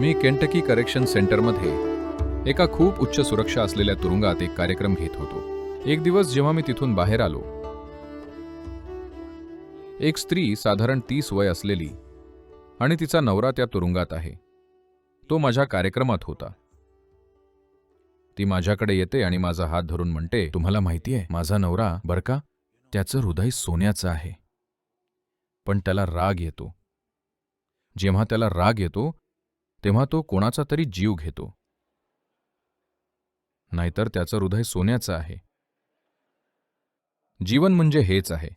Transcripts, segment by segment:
मी Kentucky correction सेंटरमध्ये एका खूप उच्च सुरक्षा असलेल्या तुरुंगात एक कार्यक्रम घेत होतो. एक दिवस जेव्हा मी तिथून बाहेर आलो एक स्त्री साधारण तीस वय असलेली आणि तिचा नवरा त्या तुरुंगात आहे. तो माझ्या कार्यक्रमात होता. ती माझ्याकडे येते आणि माझा हात धरून म्हणते तुम्हाला माहिती आहे माझा नवरा बर का? त्याचं हृदय सोन्याचं आहे. पण त्याला राग येतो. जेव्हा त्याला राग येतो तेव्हा तो कोणाचा तरी जीव घेतो. नाहीतर त्याचं हृदय सोन्याचं आहे. जीवन म्हणजे हेच आहे.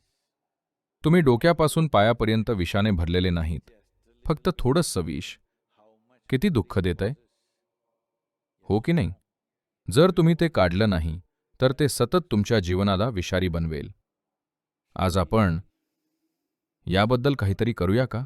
तुम्ही डोक्यापासून पायापर्यंत विषाने भरलेले नाहीत. फक्त थोडंसं विष किती दुःख देतंय? हो की नाही? जर तुम्ही ते काढलं नाही तर ते सतत तुमच्या जीवनाला विषारी बनवेल. आज आपण याबद्दल काहीतरी करूया का?